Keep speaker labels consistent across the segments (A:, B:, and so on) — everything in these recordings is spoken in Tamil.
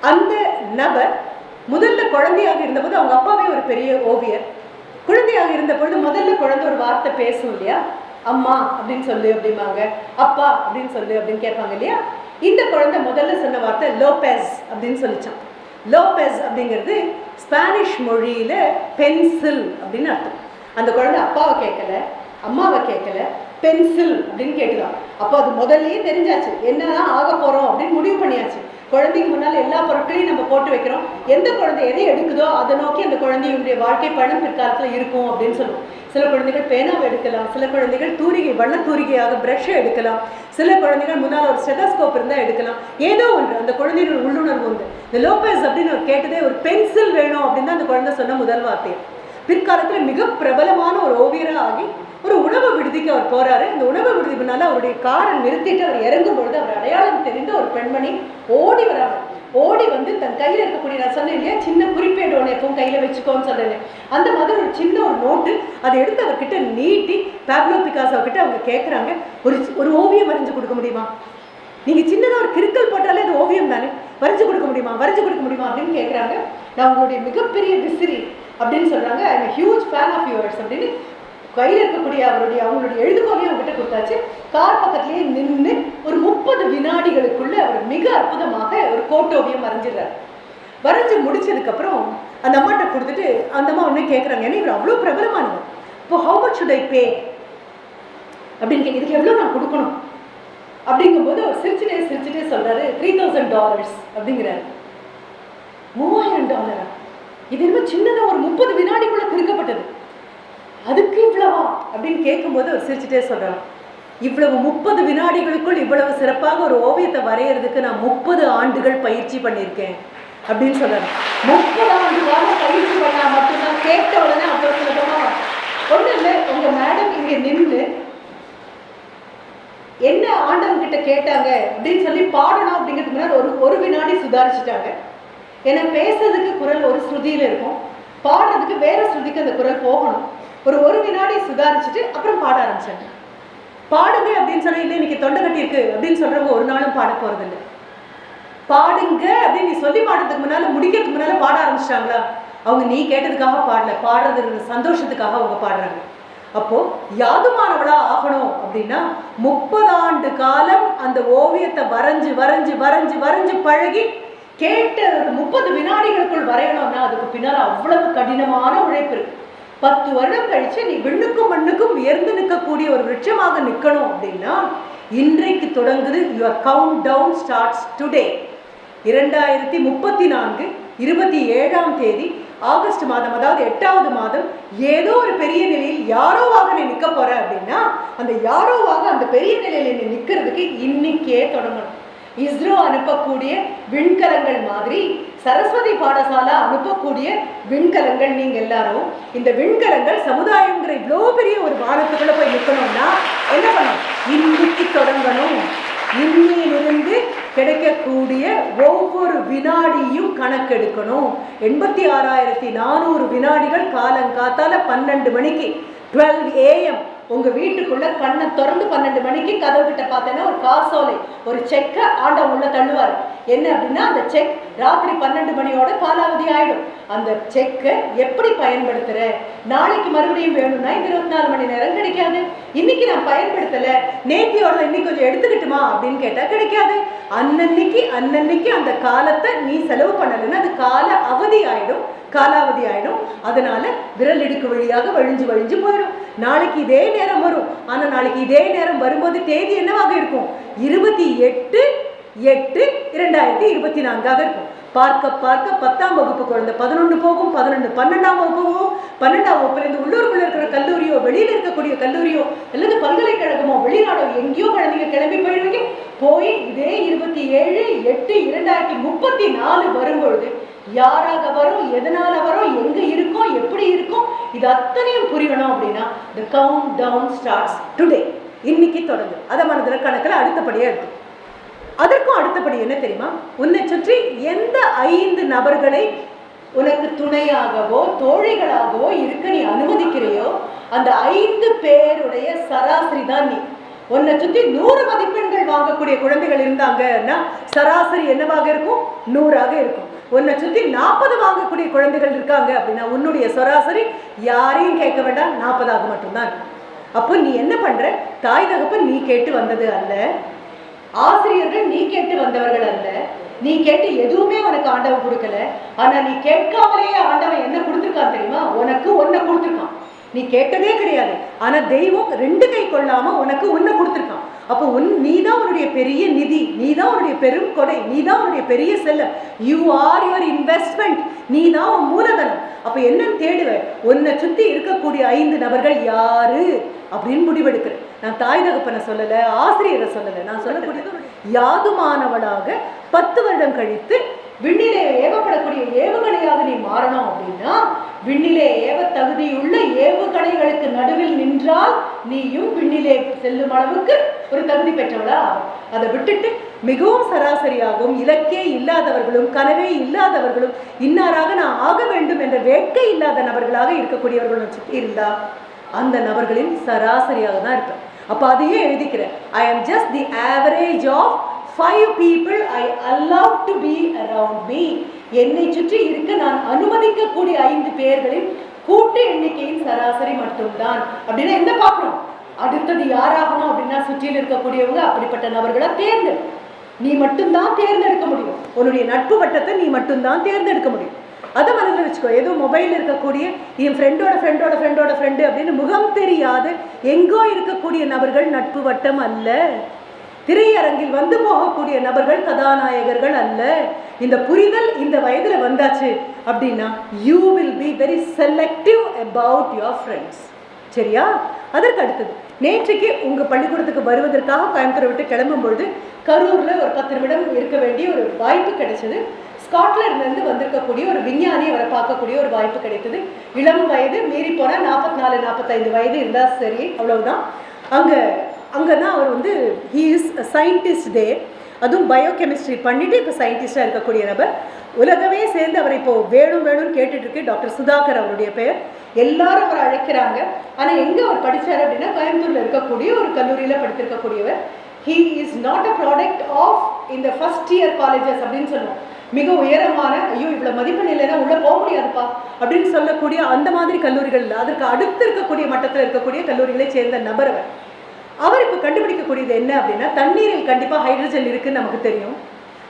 A: அந்த நபர் முதல்ல குழந்தையாக இருந்தபோது அவங்க அப்பாவே ஒரு பெரிய ஓவியர். குழந்தையாக இருந்த பொழுது முதல்ல குழந்தை ஒரு வார்த்தை பேசும் இல்லையா? அம்மா அப்படின்னு சொல்லு அப்படிம்பாங்க. அப்பா அப்படின்னு சொல்லு அப்படின்னு கேட்பாங்க இல்லையா? இந்த குழந்தை முதல்ல சொன்ன வார்த்தை லோபேஸ் அப்படின்னு சொல்லிச்சான். லோபேஸ் அப்படிங்கிறது ஸ்பானிஷ் மொழியில் பென்சில் அப்படின்னு அர்த்தம். அந்த குழந்தை அப்பாவை கேட்கல அம்மாவை கேட்கல பென்சில் அப்படின்னு கேட்டுதான். அப்போ அது முதல்லயே தெரிஞ்சாச்சு. என்னதான் ஆக போகிறோம் அப்படின்னு முடிவு பண்ணியாச்சு. குழந்தைக்கு முன்னால் எல்லா பொருட்களையும் நம்ம போட்டு வைக்கிறோம். எந்த குழந்தை எதை எடுக்குதோ அதை நோக்கி அந்த குழந்தையுடைய வாழ்க்கை பணம் பிற்காலத்தில் இருக்கும் அப்படின்னு சொல்லுவோம். சில குழந்தைகள் பேனாவை எடுக்கலாம் சில குழந்தைகள் தூரிகை வண்ண தூரிகையாக ப்ரஷ்ஷை எடுக்கலாம். சில குழந்தைகள் முன்னால் ஒரு ஸ்டெதஸ்கோப் இருந்தால் எடுக்கலாம். ஏதோ ஒன்று அந்த குழந்தைகள் உள்ளுணர்வு உண்டு. இந்த லோபஸ் அப்படின்னு கேட்டதே ஒரு பென்சில் வேணும் அப்படின்னு தான் அந்த குழந்தை சொன்ன முதல் வார்த்தை. பிற்காலத்தில் மிக பிரபலமான ஒரு ஓவியராக ஆகி ஒரு உணவு விடுதிக்கு அவர் போறாரு. இந்த உணவு விடுதி பின்னால அவருடைய காரை நிறுத்திட்டு அவர் இறங்கும் பொழுது அவர் அடையாளம் தெரிந்த ஒரு பெண்மணி ஓடி வராங்க ஓடி வந்து தன் கையில் இருக்கக்கூடிய நான் சொன்னேன் இல்லையா? சின்ன குறிப்பேடு ஒன்று எப்பவும் கையில் வச்சுக்கோன்னு சொன்னேன். அந்த மாதிரி ஒரு சின்ன ஒரு நோட்டு அதை எடுத்து அவர்கிட்ட நீட்டி பேப்லோ பிகாசோ கிட்ட அவங்க கேட்குறாங்க ஒரு ஒரு ஓவியம் வரைஞ்சு கொடுக்க முடியுமா? நீங்க சின்னதாக ஒரு கிறுக்கல் போட்டாலே அது ஓவியம் தானே? வரைஞ்சு கொடுக்க முடியுமா? வரைஞ்சு கொடுக்க முடியுமா அப்படின்னு கேட்குறாங்க நான் உங்களுடைய மிகப்பெரிய விசிறி அப்படின்னு சொல்கிறாங்க I huge fan of yours அப்படின்னு கையில் இருக்கக்கூடிய அவருடைய அவங்களுடைய எழுதுகோலையும் அவங்ககிட்ட கொடுத்தாச்சு. கார் பக்கத்துலேயே நின்று ஒரு முப்பது வினாடிகளுக்குள்ளே அவர் மிக அற்புதமாக ஒரு கோட்டோவியம் வரைஞ்சிடுறாரு. வரைஞ்சு முடிச்சதுக்கப்புறம் அந்த அம்மாட்ட கொடுத்துட்டு அந்த அம்மா ஒன்று கேட்குறாங்க ஏன்னா இவர் அவ்வளோ பிரபலமானவர்? இப்போ ஹவு மச் சுட் ஐ பே அப்படின்னு கே இதுக்கு எவ்வளோ நான் கொடுக்கணும்? அப்படிங்கும்போது அவர் சிரிச்சுட்டே சிரிச்சுட்டே சொல்கிறாரு த்ரீ தௌசண்ட் டாலர்ஸ் அப்படிங்கிறாரு. மூவாயிரம் டாலரா? இது என்ன சின்னதாக ஒரு முப்பது வினாடிக்குள்ளே திருக்கப்பட்டது அதுக்கு இவ்வளவா? அப்படின்னு கேட்கும்போது அவர் சிரிச்சுட்டே சொல்கிறார் இவ்வளவு முப்பது வினாடிகளுக்குள் இவ்வளவு சிறப்பாக ஒரு ஓவியத்தை வரைகிறதுக்கு நான் முப்பது ஆண்டுகள் பயிற்சி பண்ணியிருக்கேன் அப்படின்னு சொல்கிறார் முப்பது ஆண்டு காலம் பயிற்சி பண்ணா மட்டும்தான் கேட்ட உடனே அப்புறம் சுலபமா ஒன்றும் இல்லை உங்கள் மேடம் இங்கே நின்று என்ன ஆண்டவங்கிட்ட கேட்டாங்க அப்படின்னு சொல்லி பாடணும் அப்படிங்கிறதுக்கு முன்னாடி ஒரு ஒரு வினாடி சுதாரிச்சுட்டாங்க. ஏன்னா பேசுறதுக்கு குரல் ஒரு ஸ்ருதியில் இருக்கும். பாடுறதுக்கு வேற ஸ்ருதிக்கு அந்த குரல் போகணும். ஒரு ஒரு வினாடி சுதாரிச்சுட்டு அப்புறம் பாட ஆரம்பிச்சாங்க பாடுங்க அப்படின்னு சொன்னா இல்லை இன்னைக்கு தொண்டை கட்டி இருக்கு அப்படின்னு சொல்றவங்க ஒரு நாளும் பாட போறது இல்லை பாடுங்க அப்படின்னு நீ சொல்லி பாடுறதுக்கு முன்னால முடிக்கிறதுக்கு முன்னால பாட ஆரம்பிச்சிட்டாங்களா? அவங்க நீ கேட்டதுக்காக பாடல. பாடுறது சந்தோஷத்துக்காக அவங்க பாடுறாங்க. அப்போ யாதுமானவளா ஆகணும் அப்படின்னா முப்பது ஆண்டு காலம் அந்த ஓவியத்தை வரைஞ்சு வரைஞ்சு வரைஞ்சு வரைஞ்சு பழகி கேட்ட ஒரு முப்பது வினாடிகளுக்குள் வரையணும்னா அதுக்கு பின்னால் அவ்வளவு கடினமான உழைப்பு இருக்கு. பத்து வருடம் கழிச்சு நீ விண்ணுக்கும் மண்ணுக்கும் உயர்ந்து நிற்கக்கூடிய ஒரு விருட்சமாக நிற்கணும் அப்படின்னா இன்றைக்கு தொடங்குது your countdown starts today இரண்டாயிரத்தி முப்பத்தி நான்கு இருபத்தி ஏழாம் தேதி ஆகஸ்ட் மாதம் அதாவது எட்டாவது மாதம் ஏதோ ஒரு பெரிய நிலையில் யாரோவாக நீ நிற்க போற அப்படின்னா அந்த யாரோவாக அந்த பெரிய நிலையில் நீ நிற்கிறதுக்கு இன்னைக்கே தொடங்கணும். இஸ்ரோ அனுப்பக்கூடிய விண்கலங்கள் மாதிரி சரஸ்வதி பாடசாலா அனுப்பக்கூடிய விண்கலங்கள் நீங்க எல்லாரும் இந்த விண்கலங்கள் சமுதாயங்கிற இவ்வளோ பெரிய ஒரு வானத்துக்குள்ள போய் நிற்கணும்னா என்ன பண்ணணும்? இன்னைக்கு தொடங்கணும். இன்னிலிருந்து கிடைக்கக்கூடிய ஒவ்வொரு வினாடியும் கணக்கெடுக்கணும். எண்பத்தி ஆறாயிரத்தி நானூறு வினாடிகள் காலங்காத்தால பன்னெண்டு மணிக்கு டுவெல் ஏஎம் உங்க வீட்டுக்குள்ள கண்ணை திறந்து பன்னெண்டு மணிக்கு கதவு கிட்ட பார்த்தேன்னா ஒரு காசோலை ஒரு செக்கை ஆண்டவன் உள்ள தள்ளுவார். என்ன அப்படின்னா அந்த செக் ராத்திரி பன்னெண்டு மணியோட காலாவதி ஆயிடும். அந்த செக்கை எப்படி பயன்படுத்துற? நாளைக்கு மறுபடியும் வேணும்னா இந்த இருபத்தி நாலு மணி நேரம் கிடைக்காது. இன்னைக்கு நான் பயன்படுத்தல நேத்தியோட இன்னைக்கு கொஞ்சம் எடுத்துக்கிட்டுமா அப்படின்னு கேட்டா கிடைக்காது. அன்னன்னைக்கு அன்னன்னைக்கு அந்த காலத்தை நீ செலவு பண்ணலைன்னா அது கால அவதி ஆயிடும் காலாவதி ஆயிடும். அதனால விரல் இடுக்கு வழியாக வழிஞ்சு வழிஞ்சு போயிடும். நாளைக்கு இதே நேரம் வரும். ஆனால் நாளைக்கு இதே நேரம் வரும்போது தேதி என்னவாக இருக்கும்? இருபத்தி எட்டு எட்டு இரண்டாயிரத்தி இருபத்தி நான்காக இருக்கும். பார்க்க பார்க்க பத்தாம் வகுப்பு குழந்தை பதினொன்று போகும் பதினொன்று பன்னெண்டாம் வகுப்பு போகும். பன்னெண்டாம் வகுப்புலேருந்து உள்ளூருக்குள்ள இருக்கிற கல்லூரியோ வெளியில் இருக்கக்கூடிய கல்லூரியோ அல்லது பல்கலைக்கழகமோ வெளிநாடோ எங்கேயோ குழந்தைங்க கிளம்பி போயிடுவீங்க. போய் இதே இருபத்தி ஏழு எட்டு இரண்டாயிரத்தி முப்பத்தி நாலு வரும்பொழுது யாராக வரும் எதனால வரும் எங்க இருக்கோம் எப்படி இருக்கும் இது அத்தனையும் புரியணும் அப்படின்னா the countdown starts today இன்னைக்கு தொடங்கு. அதை மனதில் கணக்கில் அடுத்தபடியாக இருக்கும் அதற்கும் அடுத்தபடி என்ன தெரியுமா? உன்னை சுற்றி எந்த ஐந்து நபர்களை உனக்கு துணையாகவோ தோழிகளாகவோ இருக்க நீ அனுமதிக்கிறையோ அந்த ஐந்து பேருடைய சராசரி தான் நீ. உன்னை சுற்றி நூறு மதிப்பெண் வாங்கக்கூடிய குழந்தைகள் இருந்தாங்கன்னா சராசரி என்னவாக இருக்கும்? நூறாக இருக்கும். உன்னை சுத்தி நாற்பது வாங்கக்கூடிய குழந்தைகள் இருக்காங்க அப்படின்னா உன்னுடைய சராசரி யாரையும் கேட்க வேண்டாம் நாற்பதாக மட்டும்தான் இருக்கும். அப்போ நீ என்ன பண்ற? தாய் தகப்பன் நீ கேட்டு வந்தது அல்ல. ஆசிரியர்கள் நீ கேட்டு வந்தவர்கள் அல்ல. நீ கேட்டு எதுவுமே உனக்கு ஆண்டவன் கொடுக்கல. ஆனா நீ கேட்காமலேயே ஆண்டவன் என்ன கொடுத்துருக்கான் தெரியுமா? உனக்கு ஒன்ன கொடுத்துருக்கான். நீ கேட்டதே கிடையாது. ஆனா தெய்வம் ரெண்டு கை கொள்ளாம உனக்கு உன்னை கொடுத்துருக்கான். அப்போ உன் நீ தான் உன்னுடைய பெரிய நிதி நீ தான் உன்னுடைய பெரும் கொடை நீ தான் உன்னுடைய பெரிய செல்லம் யூ ஆர் யுவர் இன்வெஸ்ட்மெண்ட் நீ தான் உன் மூலதனம். அப்போ என்னன்னு தேடுவ. உன்னை சுற்றி இருக்கக்கூடிய ஐந்து நபர்கள் யாரு? அப்படின்னு முடிவெடுக்கிறேன் நான் தாய் தகப்பனை சொல்லலை ஆசிரியரை சொல்லலை. நான் சொல்லக்கூடியது யாதுமானவளாக பத்து வருடம் கழித்து விண்ணிலே ஏவப்படக்கூடிய ஏவுகணையாக நீ மாறணும் அப்படின்னா விண்ணிலே ஏவ தகுதியுள்ள ஏவுகணைகளுக்கு நடுவில் நின்றால் நீயும் விண்ணிலே செல்லும் அளவுக்கு ஒரு தகுதி பெற்றவளா? அதை விட்டுட்டு மிகவும் சராசரியாகவும் இலக்கே இல்லாதவர்களும் கனவே இல்லாதவர்களும் இன்னாராக நான் ஆக வேண்டும் என்ற வேட்கை இல்லாத நபர்களாக இருக்கக்கூடியவர்களும் சுற்றி இருந்தா அந்த நபர்களின் சராசரியாக தான் இருப்பேன். அப்போ அதையே எழுதிக்கிறேன். I am just the average of five people I allow to be around me என்னை சுற்றி இருக்க நான் அனுமதிக்கக்கூடிய ஐந்து பேர்களின் கூட்டு எண்ணிக்கையின் சராசரி மட்டும்தான். அப்படின்னு என்ன பார்க்கணும்? அடுத்தது யாராகணும் அப்படின்னா சுற்றியில் இருக்கக்கூடியவங்க அப்படிப்பட்ட நபர்களை தேர்ந்தெடு. நீ மட்டும்தான் தேர்ந்தெடுக்க முடியும். உன்னுடைய நட்பு வட்டத்தை நீ மட்டும்தான் தேர்ந்தெடுக்க முடியும். அதை மனதில் வச்சுக்கோ. ஏதோ மொபைலில் இருக்கக்கூடிய என் ஃப்ரெண்டோட ஃப்ரெண்டோட ஃப்ரெண்டோட ஃப்ரெண்டு அப்படின்னு முகம் தெரியாத எங்கோ இருக்கக்கூடிய நபர்கள் நட்பு வட்டம் அல்ல. திரையரங்கில் வந்து போகக்கூடிய நபர்கள் கதாநாயகர்கள் அல்ல. இந்த புரிதல் இந்த வயதில் வந்தாச்சு அப்படின்னா you will be very selective about your friends சரியா? அதற்கு அடுத்தது நேற்றைக்கு உங்கள் பள்ளிக்கூடத்துக்கு வருவதற்காக கோயம்புத்தூரை விட்டு கிளம்பும் பொழுது ஒரு பத்து நிமிடம் இருக்க வேண்டிய ஒரு வாய்ப்பு கிடைச்சது. ஸ்காட்லாண்ட்லேருந்து வந்திருக்கக்கூடிய ஒரு விஞ்ஞானியை அவரை பார்க்கக்கூடிய ஒரு வாய்ப்பு கிடைத்தது. இளம் வயது மீறி போனால் நாற்பத்தி நாலு நாற்பத்தைந்து வயது இருந்தால் சரி அவ்வளவுதான். அங்கே அங்கே தான் அவர் வந்து ஹீ இஸ் சயின்டிஸ்ட் டே அதுவும் பயோகெமிஸ்ட்ரி பண்ணிவிட்டு இப்போ சயின்டிஸ்டாக இருக்கக்கூடிய நபர். உலகமே சேர்ந்து அவர் இப்போ வேணும் வேணும்னு கேட்டுட்ருக்கு டாக்டர் சுதாகர் அவருடைய பெயர். எல்லாரும் அவர் அழைக்கிறாங்க. ஆனால் எங்கே அவர் படித்தார் அப்படின்னா கோயம்புத்தூர்ல இருக்கக்கூடிய ஒரு கல்லூரியில் படித்திருக்கக்கூடியவர். He is not a product of இந்த ஃபர்ஸ்ட் இயர் காலேஜஸ் அப்படின்னு சொல்லுவோம். மிக உயரமான ஐயோ இவ்வளோ மதிப்பெண் இல்லைன்னா உள்ளே போக முடியாதுப்பா அப்படின்னு சொல்லக்கூடிய அந்த மாதிரி கல்லூரிகள் இல்லை அதற்கு அடுத்து இருக்கக்கூடிய மட்டத்தில் இருக்கக்கூடிய கல்லூரிகளை சேர்ந்த நபர் அவர். அவர் இப்போ கண்டுபிடிக்கக்கூடியது என்ன அப்படின்னா தண்ணீரில் கண்டிப்பாக ஹைட்ரஜன் இருக்குன்னு நமக்கு தெரியும்.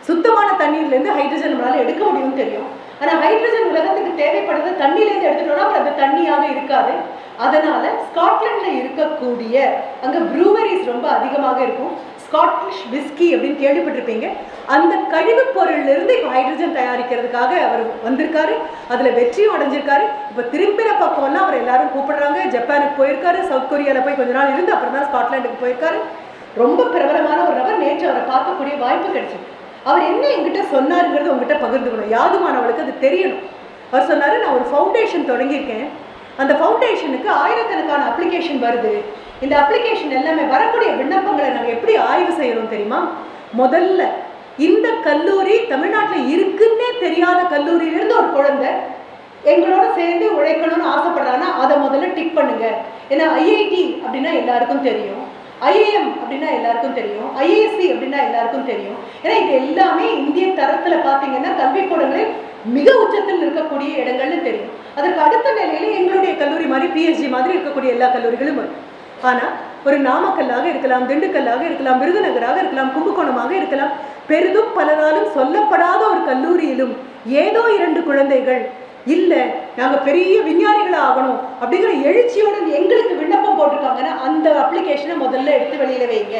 A: சுத்தமான தண்ணீர்லேருந்து ஹைட்ரஜன் நம்மளால் எடுக்க முடியும்னு தெரியும். ஆனால் ஹைட்ரஜன் உலகத்துக்கு தேவைப்படுறது தண்ணியிலேருந்து எடுத்துட்டோம்னா அது தண்ணியாக இருக்காது. அதனால ஸ்காட்லாண்டில் இருக்கக்கூடிய அங்கே ப்ரூவரிஸ் ரொம்ப அதிகமாக இருக்கும். ஸ்காட்டிஷ் விஸ்கி அப்படின்னு கேள்விப்பட்டிருப்பீங்க. அந்த கழிவுப் பொருளிலிருந்து இப்போ ஹைட்ரஜன் தயாரிக்கிறதுக்காக அவர் வந்திருக்காரு. அதில் வெற்றியும் அடைஞ்சிருக்காரு. இப்போ திரும்பின பக்கம்லாம் அவர் எல்லாரும் கூப்பிடுறாங்க. ஜப்பானுக்கு போயிருக்காரு. சவுத் கொரியாவில் போய் கொஞ்ச நாள் இருந்து அப்புறம் தான் ஸ்காட்லாண்டுக்கு போயிருக்காரு. ரொம்ப பிரபலமான ஒரு நபர். நேற்று அவரை பார்க்கக்கூடிய வாய்ப்பு கிடைச்சிருக்கு. அவர் என்ன என்கிட்ட சொன்னாருங்கிறத உங்ககிட்ட பகிர்ந்துக்கணும். யாதுமானவளுக்கு அது தெரியணும். அவர் சொன்னார் நான் ஒரு ஃபவுண்டேஷன் தொடங்கியிருக்கேன். அந்த ஃபவுண்டேஷனுக்கு ஆயிரக்கணக்கான அப்ளிகேஷன் வருது. இந்த அப்ளிகேஷன் எல்லாமே வரக்கூடிய விண்ணப்பங்களை நாங்கள் எப்படி ஆய்வு செய்கிறோம் தெரியுமா? முதல்ல இந்த கல்லூரி தமிழ்நாட்டில் இருக்குன்னே தெரியாத கல்லூரியிலிருந்து ஒரு குழந்தை எங்களோட சேர்ந்து உழைக்கணும்னு ஆசைப்படுறாங்கன்னா அதை முதல்ல டிக் பண்ணுங்க. ஏன்னா ஐஐடி அப்படின்னா எல்லாருக்கும் தெரியும். ஐஏஎம் அப்படின்னா எல்லாருக்கும் தெரியும். ஐஏஎஸ்சி அப்படின்னா எல்லாருக்கும் தெரியும். ஏன்னா இது எல்லாமே இந்திய தரத்துல பார்த்தீங்கன்னா கல்விக்கூடங்களில் மிக உச்சத்தில் இருக்கக்கூடிய இடங்கள்னு தெரியும். அதற்கு அடுத்த நிலையில எங்களுடைய கல்லூரி மாதிரி பிஎஸ்ஜி மாதிரி இருக்கக்கூடிய எல்லா கல்லூரிகளும் வரும். ஆனா ஒரு நாமக்கல்லாக இருக்கலாம் திண்டுக்கல்லாக இருக்கலாம் விருதுநகராக இருக்கலாம் கும்பகோணமாக இருக்கலாம் பெரிதும் பலராலும் சொல்லப்படாத ஒரு கல்லூரியிலும் ஏதோ இரண்டு குழந்தைகள் இல்லை நாங்கள் பெரிய விஞ்ஞானிகளாக ஆகணும் அப்படிங்கிற எழுச்சியோட எங்களுக்கு விண்ணப்பம் போட்டிருக்காங்கன்னா அந்த அப்ளிகேஷனை முதல்ல எடுத்து வெளியில வைங்க.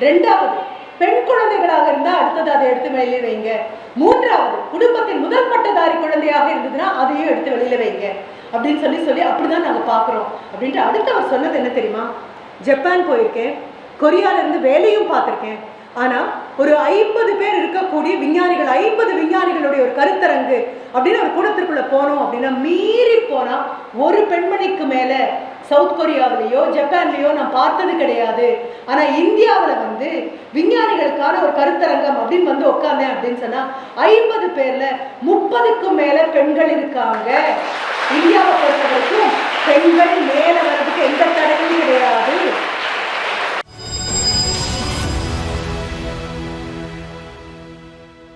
A: ரெண்டாவது பெண் குழந்தைகளாக இருந்தால் அடுத்தது அதை எடுத்து வெளியில வைங்க. மூன்றாவது குடும்பத்தின் முதல் பட்டதாரி குழந்தையாக இருந்ததுன்னா அதையும் எடுத்து வெளியில வைங்க. அப்படின்னு சொல்லி சொல்லி அப்படிதான் நாங்கள் பார்க்குறோம் அப்படின்ட்டு அடுத்து அவர் சொன்னது என்ன தெரியுமா? ஜப்பான் போயிருக்கேன் கொரியால இருந்து வேலையும் பார்த்துருக்கேன். ஆனால் ஒரு ஐம்பது பேர் இருக்கக்கூடிய விஞ்ஞானிகள் ஐம்பது விஞ்ஞானிகளுடைய ஒரு கருத்தரங்கு அப்படின்னு ஒரு கூடத்திற்குள்ள போனோம் அப்படின்னா மீறி போனா ஒரு பெண்மணிக்கு மேல சவுத் கொரியாவிலேயோ ஜப்பான்லேயோ நான் பார்த்தது கிடையாது. ஆனா இந்தியாவில் வந்து விஞ்ஞானிகளுக்கான ஒரு கருத்தரங்கம் அப்படின்னு வந்து உட்காந்தேன் அப்படின்னு சொன்னா ஐம்பது பேர்ல முப்பதுக்கும் மேல பெண்கள் இருக்காங்க. இந்தியாவை பொறுத்த வரைக்கும் பெண்கள் மேல வர்றதுக்கு எந்த தடையும் கிடையாது.